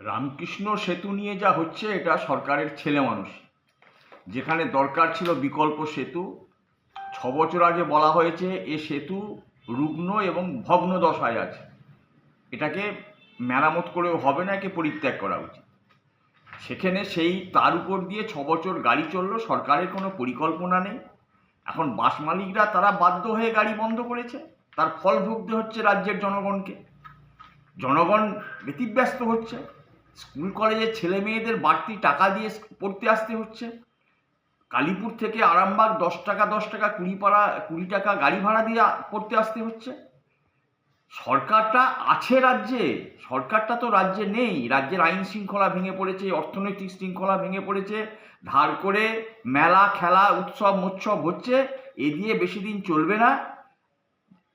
রামকৃষ্ণ সেতু নিয়ে যা হচ্ছে, এটা সরকারের ছেলে মানুষ। যেখানে দরকার ছিল বিকল্প সেতু, ছ বছর আগে বলা হয়েছে এ সেতু রুগ্ন এবং ভগ্ন দশায় আছে। এটাকে মেরামত করেও হবে না, একে পরিত্যাগ করা উচিত। সেখানে সেই, তার উপর দিয়ে ছ বছর গাড়ি চলল, সরকারের কোনো পরিকল্পনা নেই। এখন বাস মালিকরা, তারা বাধ্য হয়ে গাড়ি বন্ধ করেছে। তার ফল ভুগতে হচ্ছে রাজ্যের জনগণকে। জনগণ ব্যতিব্যস্ত হচ্ছে। স্কুল কলেজের ছেলে মেয়েদের বাড়তি টাকা দিয়ে পড়তে আসতে হচ্ছে। কালীপুর থেকে আরামবাগ দশ টাকা দশ টাকা কুড়ি পাড়া কুড়ি টাকা গাড়ি ভাড়া দিয়ে পড়তে আসতে হচ্ছে। সরকারটা আছে রাজ্যে, সরকারটা তো রাজ্যে নেই। রাজ্যের আইন শৃঙ্খলা ভেঙে পড়েছে, অর্থনৈতিক শৃঙ্খলা ভেঙে পড়েছে, ধার করে মেলা, খেলা, উৎসব, মোৎসব হচ্ছে, এ দিয়ে বেশি দিন চলবে না।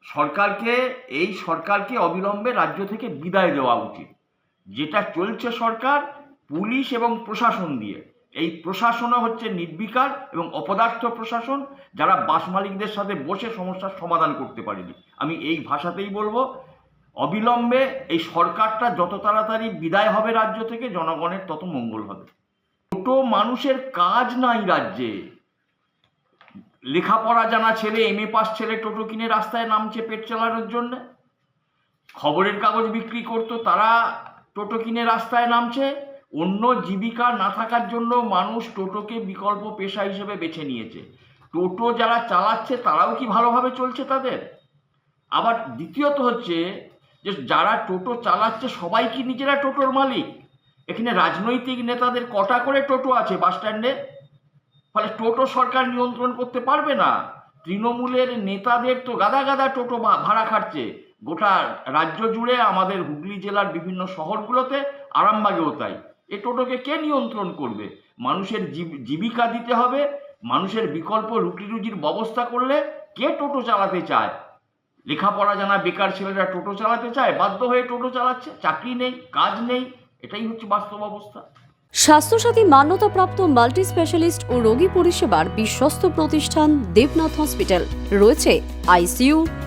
সরকারকে, এই সরকারকে অবিলম্বে রাজ্য থেকে বিদায় দেওয়া উচিত। যেটা চলছে সরকার, পুলিশ এবং প্রশাসন দিয়ে। এই প্রশাসনও হচ্ছে নির্বিকার এবং অপদার্থ প্রশাসন, যারা বাস মালিকদের সাথে বসে সমস্যার সমাধান করতে পারেনি। আমি এই ভাষাতেই বলব, অবিলম্বে এই সরকারটা যত তাড়াতাড়ি বিদায় হবে রাজ্য থেকে, জনগণের তত মঙ্গল হবে। ছোট মানুষের কাজ নাই রাজ্যে। লেখাপড়া জানা ছেলে এম এ পাস ছেলে টোটো কিনে রাস্তায় নামছে পেট চালানোর জন্য। খবরের কাগজ বিক্রি করতো তারা টোটো কিনে রাস্তায় নামছে। অন্য জীবিকা না থাকার জন্য মানুষ টোটোকে বিকল্প পেশা হিসেবে বেছে নিয়েছে। টোটো যারা চালাচ্ছে, তারাও কি ভালোভাবে চলছে তাদের? আবার দ্বিতীয়ত হচ্ছে যে, যারা টোটো চালাচ্ছে, সবাই কি নিজেরা টোটোর মালিক? এখানে রাজনৈতিক নেতাদের কটা করে টোটো আছে বাস স্ট্যান্ডে? ফলে টোটো সরকার নিয়ন্ত্রণ করতে পারবে না। তৃণমূলের নেতাদের তো গাদা গাদা টোটো ভাড়া খাটছে। গোটা রাজ্য জুড়ে আমাদের হুগলি জেলার বিভিন্ন শহরগুলোতে আরামবাগেও তাই। এ টোটোকে কে নিয়ন্ত্রণ করবে? মানুষের জীব- জীবিকা দিতে হবে, মানুষের বিকল্প রুটি রুজির ব্যবস্থা করলে কে টোটো চালাতে চায়? লেখাপড়া জানা বেকার ছেলেরা টোটো চালাতে চায়? বাধ্য হয়ে টোটো চালাচ্ছে? চাকরি নেই, কাজ নেই, এটাই হচ্ছে বাস্তব অবস্থা। স্বাস্থ্যসাথী মান্যতাপ্রাপ্ত মাল্টি স্পেশালিস্ট ও রোগী পরিষেবার বিশ্বস্ত প্রতিষ্ঠান দেবনাথ হসপিটাল। রয়েছে ICU